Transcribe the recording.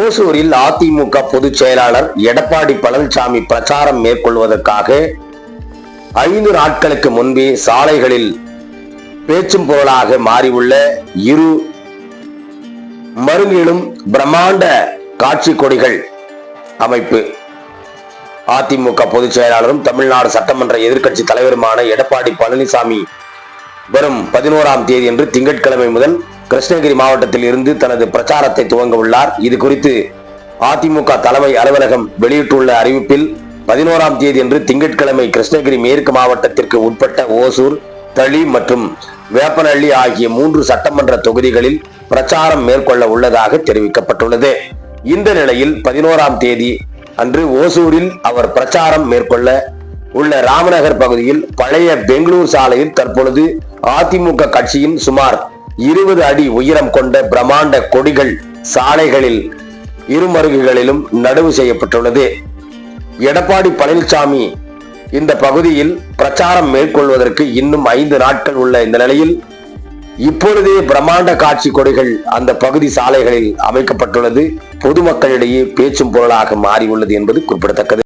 ஓசூரில் அதிமுக பொதுச் செயலாளர் எடப்பாடி பழனிசாமி பிரச்சாரம் மேற்கொள்வதற்காக ஐந்து நாட்களுக்கு முன்பே சாலைகளில் பேச்சும் பொருளாக மாறியுள்ள இரு மருங்கிலும் பிரம்மாண்ட காட்சி கொடிகள் அமைப்பு. அதிமுக பொதுச் செயலாளரும் தமிழ்நாடு சட்டமன்ற எதிர்க்கட்சி தலைவருமான எடப்பாடி பழனிசாமி. வரும் பதினோராம் தேதி என்று திங்கட்கிழமை முதல் கிருஷ்ணகிரி மாவட்டத்தில் இருந்து தனது பிரச்சாரத்தை துவங்க உள்ளார். இது குறித்து அதிமுக தலைமை அலுவலகம் வெளியிட்டுள்ள அறிவிப்பில் பதினோராம் தேதி என்று திங்கட்கிழமை கிருஷ்ணகிரி மேற்கு மாவட்டத்திற்கு உட்பட்ட ஓசூர் தளி மற்றும் வேப்பனள்ளி ஆகிய மூன்று சட்டமன்ற தொகுதிகளில் பிரச்சாரம் மேற்கொள்ள உள்ளதாக தெரிவிக்கப்பட்டுள்ளது. இந்த நிலையில் பதினோராம் தேதி அன்று ஓசூரில் அவர் பிரச்சாரம் மேற்கொள்ள உள்ள ராமநகர் பகுதியில் பழைய பெங்களூர் சாலையில் தற்பொழுது அதிமுக கட்சியின் சுமார் இருபது அடி உயரம் கொண்ட பிரம்மாண்ட கொடிகள் சாலைகளில் இருமருகுகளிலும் நடுவு செய்யப்பட்டுள்ளது. எடப்பாடி பழனிசாமி இந்த பகுதியில் பிரச்சாரம் மேற்கொள்வதற்கு இன்னும் ஐந்து நாட்கள் உள்ள இந்த நிலையில் இப்பொழுதே பிரம்மாண்ட காட்சி கொடைகள் அந்த பகுதி சாலைகளில் அமைக்கப்பட்டுள்ளது. பொதுமக்களிடையே பேச்சும் பொருளாக மாறியுள்ளது என்பது குறிப்பிடத்தக்கது.